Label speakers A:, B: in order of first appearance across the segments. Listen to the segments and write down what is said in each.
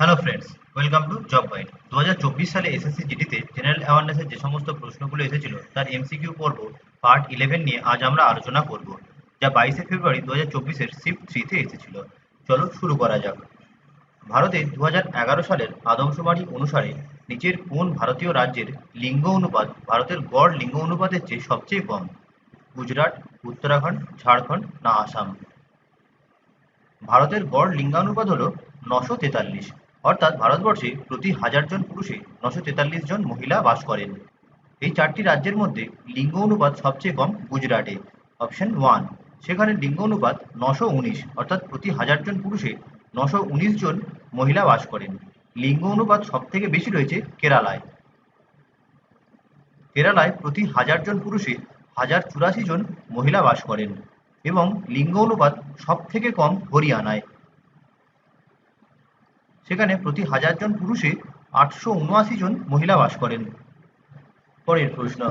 A: Hello friends welcome to job guide দু সালে SSC জিডিতে general অ্যাওয়ারনেসের যে সমস্ত প্রশ্নগুলো এসেছিল, তার এমসিকিউ পর্ব পার্ট ইলেভেন নিয়ে আজ আমরা আলোচনা করব, যা বাইশে ফেব্রুয়ারি দু হাজার চব্বিশের শিফট থ্রিতে এসেছিল। চলো শুরু করা যাক। ভারতে দু হাজার এগারো সালের আদমশুমারি অনুসারে নিচের কোন ভারতীয় রাজ্যের লিঙ্গ অনুপাত ভারতের গড় লিঙ্গ অনুপাতের চেয়ে সবচেয়ে কম? গুজরাট, উত্তরাখণ্ড, ঝাড়খণ্ড না আসাম? ভারতের গড় লিঙ্গানুপাত হল নশো তেতাল্লিশ। অর্থাৎ ভারতবর্ষে প্রতি হাজার জন পুরুষে নশো তেতাল্লিশ জন মহিলা বাস করেন। এই চারটি রাজ্যের মধ্যে লিঙ্গ অনুপাত সবচেয়ে কম গুজরাটে। অপশন ওয়ান, সেখানে লিঙ্গ অনুপাত নশো উনিশ, অর্থাৎ প্রতি হাজার জন পুরুষে নশো উনিশ জন মহিলা বাস করেন। লিঙ্গ অনুপাত সব থেকে বেশি রয়েছে কেরালায়। কেরালায় প্রতি হাজার জন পুরুষে হাজার চুরাশি জন মহিলা বাস করেন এবং লিঙ্গ অনুপাত সব থেকে কম হরিয়ানায়। সেখানে প্রতি হাজার জন পুরুষে আটশো উনআশি জন মহিলা বাস করেন। পরের প্রশ্ন,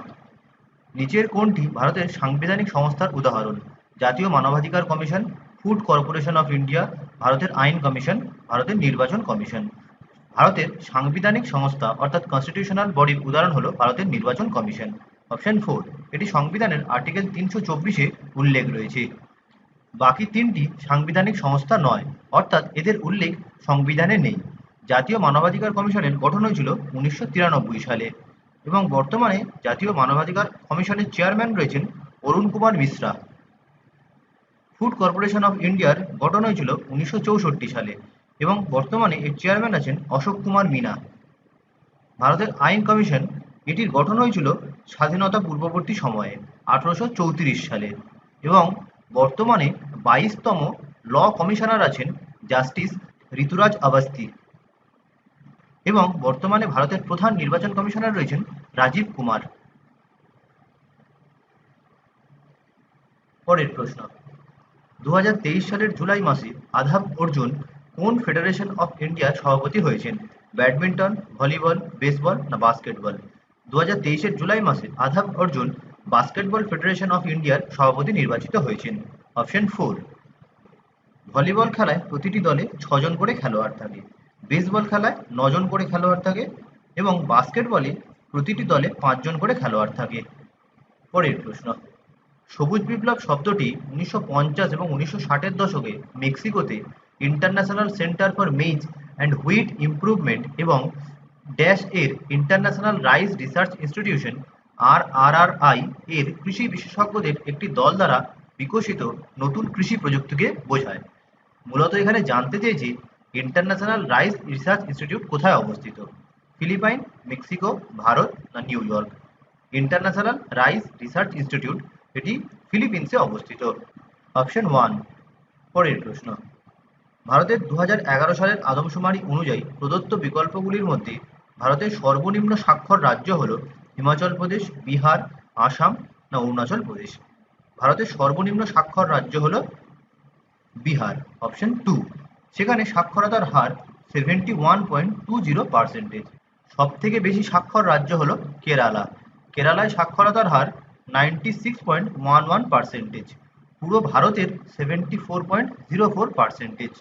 A: নিচের কোনটি ভারতের সাংবিধানিক সংস্থার উদাহরণ? জাতীয় মানবাধিকার commission, food corporation of India, ভারতের আইন কমিশন, ভারতের নির্বাচন কমিশন। ভারতের সাংবিধানিক সংস্থা অর্থাৎ কনস্টিটিউশনাল বডির উদাহরণ হলো ভারতের নির্বাচন কমিশন। অপশন ফোর এটি সংবিধানের আর্টিকেল তিনশো চব্বিশে উল্লেখ রয়েছে। বাকি তিনটি সাংবিধানিক সংস্থা নয়, অর্থাৎ এদের উল্লেখ সংবিধানে নেই। জাতীয় মানবাধিকার কমিশনের গঠন হয়েছিল উনিশশো তিরানব্বই সালে এবং বর্তমানে জাতীয় মানবাধিকার কমিশনের চেয়ারম্যান রয়েছেন Arun Kumar Mishra. Food corporation of ইন্ডিয়ার গঠন হয়েছিল উনিশশো চৌষট্টি সালে এবং বর্তমানে এর চেয়ারম্যান আছেন অশোক কুমার মিনা। ভারতের আইন কমিশন এটির গঠন হয়েছিল স্বাধীনতা পূর্ববর্তী সময়ে, আঠারোশো চৌত্রিশ সালে এবং বর্তমানে বাইশতম ল কমিশনার আছেন জাস্টিস ঋতুরাজ আবাস্তি এবং বর্তমানে ভারতের প্রধান নির্বাচন কমিশনার রয়েছেন রাজীব কুমার। পরের প্রশ্ন দু হাজার তেইশ সালের জুলাই মাসে আধাব অর্জুন কোন ফেডারেশন অফ ইন্ডিয়ার সভাপতি হয়েছেন? ব্যাডমিন্টন, ভলিবল, বেসবল না বাস্কেটবল? দু হাজার জুলাই মাসে আধাব অর্জুন বাস্কেটবল ফেডারেশন অফ ইন্ডিয়ার সভাপতি নির্বাচিত হয়েছেন। অপশন ফোর ভলিবল খেলায় প্রতিটি দলে ছজন করে খেলোয়াড় থাকে। বেসবল খেলায় নজন করে খেলোয়াড় থাকে এবং বাস্কেটবলে প্রতিটি দলে পাঁচজন করে খেলোয়াড় থাকে। পরের প্রশ্ন, সবুজ বিপ্লব শব্দটি উনিশশো পঞ্চাশ এবং উনিশশো ষাটের দশকে মেক্সিকোতে international centre for maize and wheat improvement এবং ড্যাশ এর ইন্টারন্যাশনাল রাইস রিসার্চ ইনস্টিটিউশন আর আর আর আই এর কৃষি বিশেষজ্ঞদের একটি দল দ্বারা বিকশিত নতুন কৃষি প্রযুক্তিকে বোঝায়। মূলত এখানে জানতে চেয়েছি ইন্টারন্যাশনাল রাইস রিসার্চ ইনস্টিটিউট কোথায় অবস্থিত? ফিলিপাইন, মেক্সিকো, ভারত না New York? International rice research institute এটি ফিলিপিন্সে অবস্থিত। অপশন ওয়ান, পরের প্রশ্ন। ভারতের দু হাজার এগারো সালের আদমশুমারি অনুযায়ী প্রদত্ত বিকল্পগুলির মধ্যে ভারতের সর্বনিম্ন স্বাক্ষর রাজ্য হল হিমাচল প্রদেশ, বিহার, আসাম না অরুণাচল প্রদেশ? ভারতের সর্বনিম্ন সাক্ষর রাজ্য হল বিহার অপশন টু সেখানে সাক্ষরতার হার seventy one point two zero percentage সব থেকে বেশি সাক্ষর রাজ্য হল কেরালা। কেরালায় সাক্ষরতার হার ninety six point one one percentage পুরো ভারতের seventy four point zero four percentage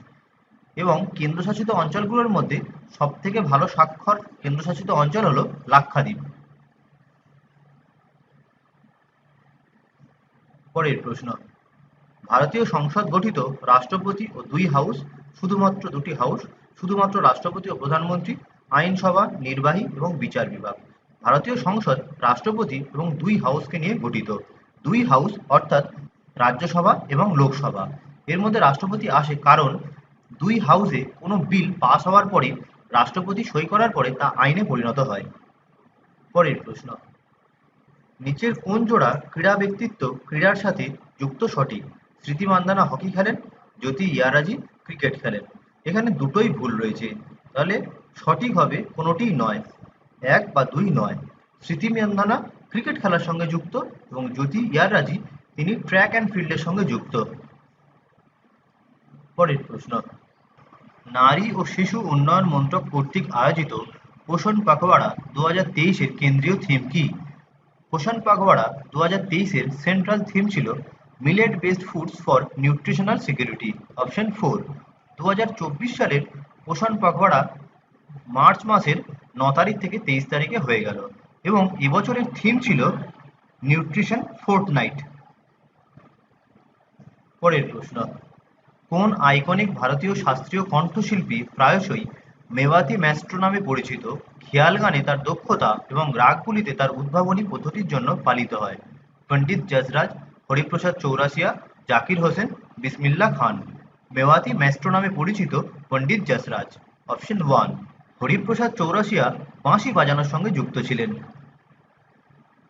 A: এবং কেন্দ্রশাসিত অঞ্চলগুলোর মধ্যে সব থেকে ভালো স্বাক্ষর কেন্দ্রশাসিত অঞ্চল হলো লাক্ষাদ্বীপ। পরের প্রশ্ন। ভারতীয় সংসদ গঠিত রাষ্ট্রপতি ও দুই হাউস, শুধুমাত্র দুটি হাউস, শুধুমাত্র রাষ্ট্রপতি ও প্রধানমন্ত্রী, আইনসভা, নির্বাহী এবং বিচার বিভাগ। ভারতীয় সংসদ রাষ্ট্রপতি এবং দুই হাউসকে নিয়ে গঠিত। দুই হাউস অর্থাৎ রাজ্যসভা এবং লোকসভা। এর মধ্যে রাষ্ট্রপতি আসে কারণ দুই হাউসে কোনো বিল পাস হওয়ার পরে রাষ্ট্রপতি সই করার পরে তা আইনে পরিণত হয়। পরের প্রশ্ন। নিচের কোন জোড়া ক্রীড়া ব্যক্তিত্ব ক্রীড়ার সাথে যুক্ত সঠিক? স্মৃতি মান্দানা হকি খেলেন, জ্যোতি ইয়ারাজি ক্রিকেট খেলেন। এখানে দুটোই ভুল রয়েছে। তাহলে সঠিক হবে কোনোটিই নয়, এক বা দুই নয়। স্মৃতি মান্দানা ক্রিকেট খেলার সঙ্গে যুক্ত এবং জ্যোতি ইয়ারাজি তিনি ট্র্যাক অ্যান্ড ফিল্ডের সঙ্গে যুক্ত। পরের প্রশ্ন। নারী ও শিশু উন্নয়ন মন্ত্রক কর্তৃক আয়োজিত পোষণ পাখওয়াড়া দু হাজার তেইশের কেন্দ্রীয় থিম কি? পোষণ পাখওয়াড়া দু হাজার তেইশের সেন্ট্রাল থিম ছিল millet based foods for nutritional security option four দু হাজার চব্বিশ সালের পোষণ পাখওয়াড়া মার্চ মাসের ন তারিখ থেকে তেইশ তারিখে হয়ে গেল এবং এবছরের থিম ছিল নিউট্রিশন ফোর্টনাইট পরের প্রশ্ন, কোন আইকনিক ভারতীয় শাস্ত্রীয় কণ্ঠশিল্পী প্রায়শই মেওয়াতি ম্যাস্ট্রো নামে পরিচিত খেয়াল গানে তার দক্ষতা এবং রাগগুলিতে তার উদ্ভাবনী পদ্ধতির জন্য পালিত হয়। পণ্ডিত যজরাজ হরিপ্রসাদ চৌরাসিয়া জাকির হোসেন, বিসমিল্লা খান। মেওয়াতি ম্যাস্ট্রো নামে পরিচিত পণ্ডিত যশরাজ। অপশন ওয়ান, হরিপ্রসাদ চৌরাসিয়া বাঁশি বাজানোর সঙ্গে যুক্ত ছিলেন।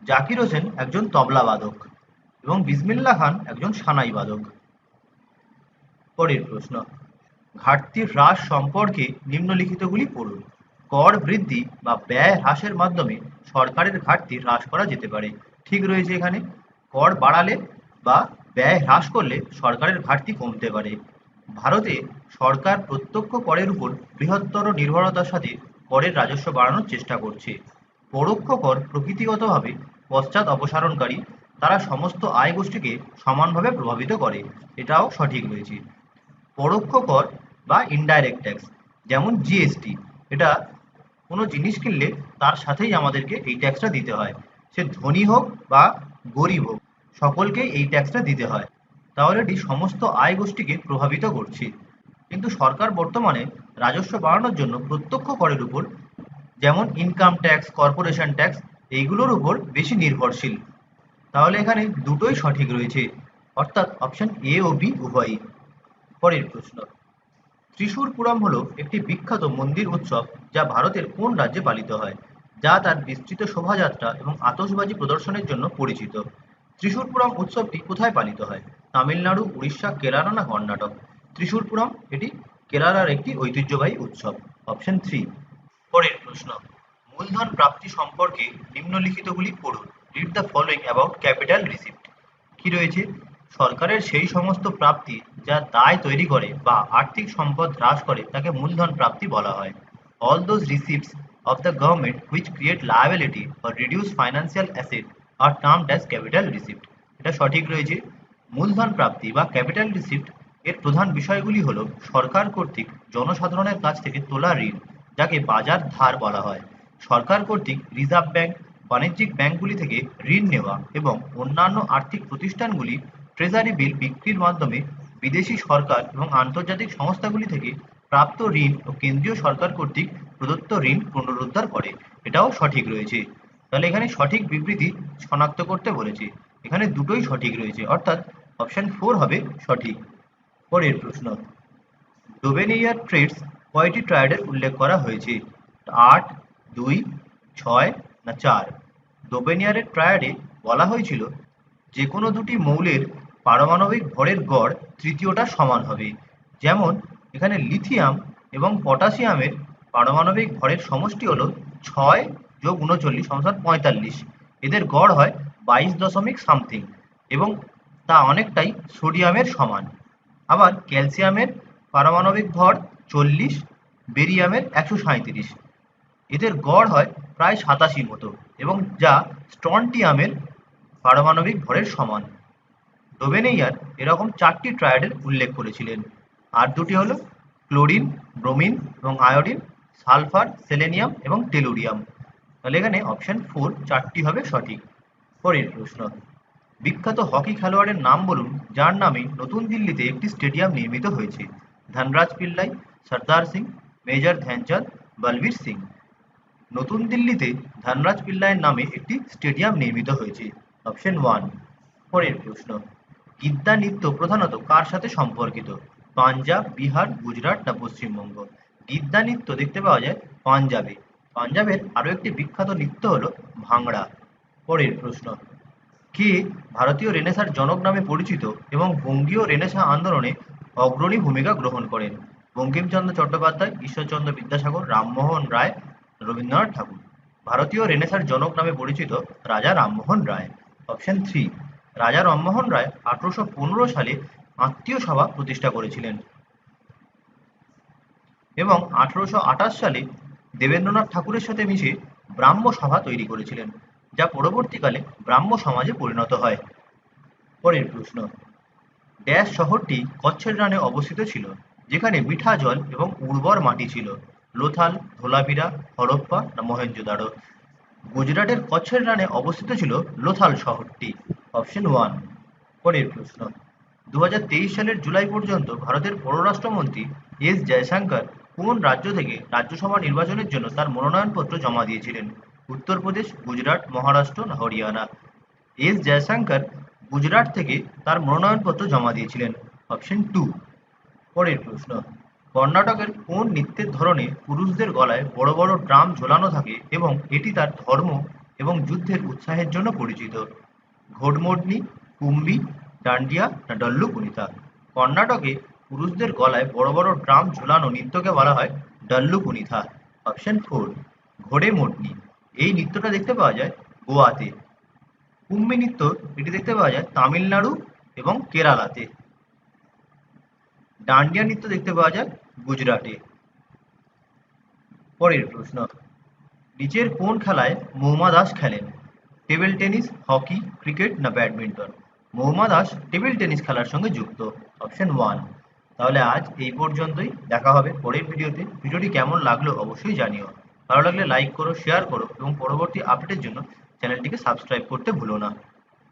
A: জাকির হোসেন একজন তবলা বাদক এবং বিসমিল্লা খান একজন সানাই বাদক। পরের প্রশ্ন ঘাটতি হ্রাস সম্পর্কে নিম্নলিখিতগুলি পড়ুন। কর বৃদ্ধি বা ব্যয় হ্রাসের মাধ্যমে সরকারের ঘাটতি হ্রাস করা যেতে পারে। ঠিক রয়েছে এখানে। কর বাড়ালে বা ব্যয় হ্রাস করলে সরকারের ঘাটতি কমতে পারে। ভারতে সরকার প্রত্যক্ষ করের উপর বৃহত্তর নির্ভরতার সাথে করের রাজস্ব বাড়ানোর চেষ্টা করছে। পরোক্ষ কর প্রকৃতিগতভাবে পশ্চাৎ অপসারণকারী, তারা সমস্ত আয় গোষ্ঠীকে সমানভাবে প্রভাবিত করে। এটাও সঠিক রয়েছে। পরোক্ষ কর বা ইনডাইরেক্ট ট্যাক্স যেমন জিএসটি এটা কোনো জিনিস কিনলে তার সাথেই আমাদেরকে এই ট্যাক্সটা দিতে হয়। সে ধনী হোক বা গরিব হোক, সকলকেই এই ট্যাক্সটা দিতে হয়। তাহলে এটি সমস্ত আয় গোষ্ঠীকে প্রভাবিত করছে। কিন্তু সরকার বর্তমানে রাজস্ব বাড়ানোর জন্য প্রত্যক্ষ করের উপর, যেমন ইনকাম ট্যাক্স কর্পোরেশন ট্যাক্স এইগুলোর উপর বেশি নির্ভরশীল। তাহলে এখানে দুটোই সঠিক রয়েছে, অর্থাৎ অপশন এ ও বি উভয়ই। পরের প্রশ্ন। ত্রিশূরপুরম হলো একটি বিখ্যাত মন্দির উৎসব যা ভারতের কোন রাজ্যে পালিত হয়, যা তার বিস্তৃত শোভাযাত্রা এবং আতশবাজি প্রদর্শনের জন্য পরিচিত। ত্রিশূরপুরম উৎসবটি কোথায় পালিত হয়? তামিলনাড়ু, উড়িষ্যা, কেরালা না কর্ণাটক? ত্রিশূরপুরম, এটি কেরালার একটি ঐতিহ্যবাহী উৎসব। Option three. পরের প্রশ্ন। মূলধন প্রাপ্তি সম্পর্কে নিম্নলিখিতগুলি পড়ুন। Read the following about capital receipt কি রয়েছে? সরকারের সেই সমস্ত প্রাপ্তি যা দায় তৈরি করে বা আর্থিক সম্পদ হ্রাস করে তাকে মূলধন প্রাপ্তি বলা হয়। All those receipts of the government which create liability or reduce financial asset are termed as capital receipt এটা সঠিক রয়েছে। মূলধন প্রাপ্তি বা ক্যাপিটাল রিসিপ্ট এর প্রধান বিষয়গুলি হলো সরকার কর্তৃক জনসাধারণের কাছ থেকে তোলা ঋণ, যাকে বাজার ধার বলা হয়। সরকার কর্তৃক রিজার্ভ ব্যাংক, বাণিজ্যিক ব্যাংকগুলি থেকে ঋণ নেওয়া এবং অন্যান্য আর্থিক প্রতিষ্ঠানগুলি ট্রেজারি বিল বিক্রির মাধ্যমে বিদেশি সরকার এবং আন্তর্জাতিক সংস্থাগুলি থেকে প্রাপ্ত ঋণ ও কেন্দ্রীয় সরকার কর্তৃক প্রদত্ত ঋণ পুনরুদ্ধার করে। এটাও সঠিক রয়েছে। তাহলে এখানে সঠিক বিবৃতি শনাক্ত করতে বলেছে। এখানে দুটোই সঠিক রয়েছে। অর্থাৎ অপশন ফোর হবে সঠিক। পরের প্রশ্ন। ডোবেনিয়ার ট্রেডস কয়টি ট্রায়াডের উল্লেখ করা হয়েছে? আট, দুই, ছয় না চার? ডোবেনিয়ারের ট্রায়াডে বলা হয়েছিল যে কোনো দুটি মৌলের পারমাণবিক ভরের গড় তৃতীয়টা সমান হবে। যেমন, এখানে লিথিয়াম এবং পটাশিয়ামের পারমাণবিক ভরের সমষ্টি হলো ছয় যোগ উনচল্লিশ সমান পঁয়তাল্লিশ। এদের গড় হয় বাইশ দশমিক সামথিং এবং তা অনেকটাই সোডিয়ামের সমান। আবার ক্যালসিয়ামের পারমাণবিক ভর চল্লিশ, বেরিয়ামের একশো সাঁইত্রিশ। এদের গড় হয় প্রায় সাতাশির মতো এবং যা স্ট্রনটিয়ামের পারমাণবিক ভরের সমান। ডোবেনেইয়ার এরকম চারটি ট্রায়াডের উল্লেখ করেছিলেন। আর দুটি হলো ক্লোরিন, ব্রোমিন এবং আয়োডিন, সালফার, সেলেনিয়াম এবং টেলুরিয়াম। তাহলে এখানে অপশন ফোর চারটি হবে সঠিক। পরের প্রশ্ন। বিখ্যাত হকি খেলোয়াড়ের নাম বলুন, যার নামে নতুন দিল্লিতে একটি স্টেডিয়াম নির্মিত হয়েছে। ধনরাজ পিল্লাই, সর্দার সিং, মেজর ধ্যানচাঁদ, বলবীর সিং। নতুন দিল্লিতে ধনরাজ পিল্লাইয়ের নামে একটি স্টেডিয়াম নির্মিত হয়েছে। Option one. পরের প্রশ্ন। গিদ্দা নৃত্য প্রধানত কার সাথে সম্পর্কিত? পাঞ্জাব, বিহার, গুজরাট না পশ্চিমবঙ্গ? গিদ্দা নৃত্য দেখতে পাওয়া যায় পাঞ্জাবে। পাঞ্জাবের আরও একটি বিখ্যাত নৃত্য হলো ভাংড়া পরের প্রশ্ন, কে ভারতীয় রেনেসার জনক নামে পরিচিত এবং বঙ্গীয় রেনেসা আন্দোলনে অগ্রণী ভূমিকা গ্রহণ করেন? বঙ্কিমচন্দ্র চট্টোপাধ্যায়, ঈশ্বরচন্দ্র বিদ্যাসাগর, রামমোহন রায়, রবীন্দ্রনাথ ঠাকুর। ভারতীয় রেনেসার জনক নামে পরিচিত রাজা রামমোহন রায়। অপশন থ্রি রাজা রামমোহন রায় আঠারোশো পনেরো সালে আত্মীয় সভা প্রতিষ্ঠা করেছিলেন। এবং আঠারোশো আঠাশ সালে দেবেন্দ্রনাথ ঠাকুরের সাথে মিশে ব্রাহ্ম সভা তৈরি করেছিলেন, যা পরবর্তীকালে ব্রাহ্ম সমাজে পরিণত হয়। পরের প্রশ্ন, ড্যাশ শহরটি কচ্ছের রানে অবস্থিত ছিল, যেখানে মিঠা জল এবং উর্বর মাটি ছিল, লোথাল, ধোলাভিরা, হরপ্পা না মহেঞ্জোদারো গুজরাটের কচ্ছের রানে অবস্থিত ছিল লোথাল শহরটি। Option one. পরের প্রশ্ন। দু হাজার তেইশ সালের জুলাই পর্যন্ত ভারতের পররাষ্ট্রমন্ত্রী এস জয়শঙ্কর কোন রাজ্য থেকে রাজ্যসভা নির্বাচনের জন্য তার মনোনয়নপত্র জমা দিয়েছিলেন? উত্তরপ্রদেশ, গুজরাট, মহারাষ্ট্র, না হরিয়ানা? এস জয়শঙ্কর গুজরাট থেকে তার মনোনয়নপত্র জমা দিয়েছিলেন। Option two. পরের প্রশ্ন। কর্ণাটকের কোন নৃত্যের ধরনে পুরুষদের গলায় বড় বড় ড্রাম ঝোলানো থাকে এবং এটি তার ধর্ম এবং যুদ্ধের উৎসাহের জন্য পরিচিত? ঘোড়মোডনি কুম্বি, ডান্ডিয়া না ডল্লু কুনিতা? কর্ণাটকে পুরুষদের গলায় বড় বড় ড্রাম ঝোলানো নৃত্যকে বলা হয় ডল্লু কুনিথা অপশন ফোর ঘোড়ে মোডনি এই নৃত্যটা দেখতে পাওয়া যায় গোয়াতে। কুম্বি নৃত্য এটি দেখতে পাওয়া যায় তামিলনাড়ু এবং কেরালাতে। ডান্ডিয়া নৃত্য দেখতে পাওয়া যায় গুজরাটে। পরের প্রশ্ন, নিচের কোন খেলায় মৌমা দাস খেলেন? টেবিল টেনিস, হকি, ক্রিকেট না badminton? Mohammad Das table tennis খেলার সঙ্গে যুক্ত। Option one. তাহলে আজ এই পর্যন্তই। দেখা হবে পরের ভিডিওতে। ভিডিওটি কেমন লাগল অবশ্যই জানিও। ভালো লাগলে লাইক করো, শেয়ার করো এবং পরবর্তী আপডেটের জন্য চ্যানেলটিকে সাবস্ক্রাইব করতে ভুলো না।